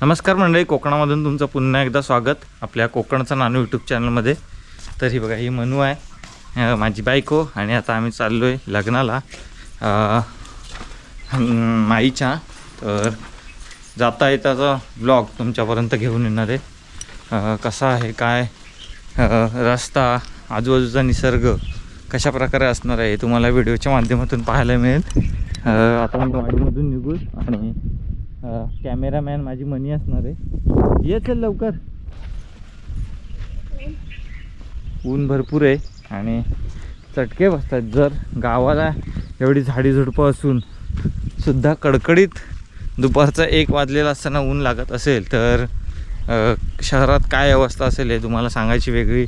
नमस्कार मंडळी कोकणामधून तुमचं पुन्हा एकदा स्वागत आपल्या कोकणचं नानू यूट्यूब चॅनलमध्ये तर ही बघा ही मनू आहे माझी बायको आणि आता आम्ही चाललो आहे लग्नाला माईच्या. तर जाता येताचा ब्लॉग तुमच्यापर्यंत घेऊन येणार आहे. कसा आहे काय? रस्ता आजूबाजूचा निसर्ग कशा प्रकारे असणार आहे हे तुम्हाला व्हिडिओच्या माध्यमातून पाहायला मिळेल. आता मी गाडीमधून निघू आणि कॅमेरामॅन माझी मनी असणार आहे. ये चल लवकर. ऊन भरपूर आहे आणि चटके बसतात जर गावाला एवढी झाडी झुडपं असून सुद्धा कडकडीत दुपारचा एक वाजलेला असताना ऊन लागत असेल तर शहरात काय अवस्था असेल हे तुम्हाला सांगायची वेगळी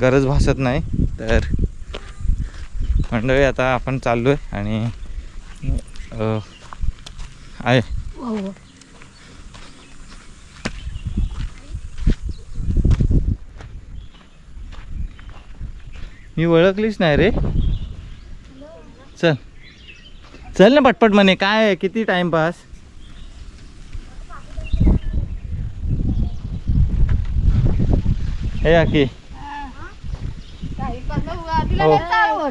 गरज भासत नाही. तर मंडळी आता आपण चाललो आहे आणि आहे. मी ओळखलीच नाही रे. चल. चल ना पटपट म्हणे काय आहे? किती टाइमपास हे आकी हो.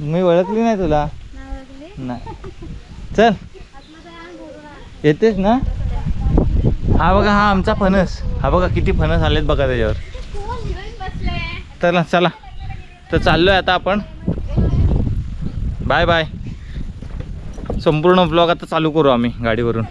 मी ओळखली नाही तुला. नाही. चल. येतेस ना? हा बघा हा आमचा फणस. हा बघा किती फणस आलेत बघा त्याच्यावर. चला चला. तर चाललोय आता आपण. Bye bye. संपूर्ण ब्लॉग आता चालू करू आम्ही गाडीवरून.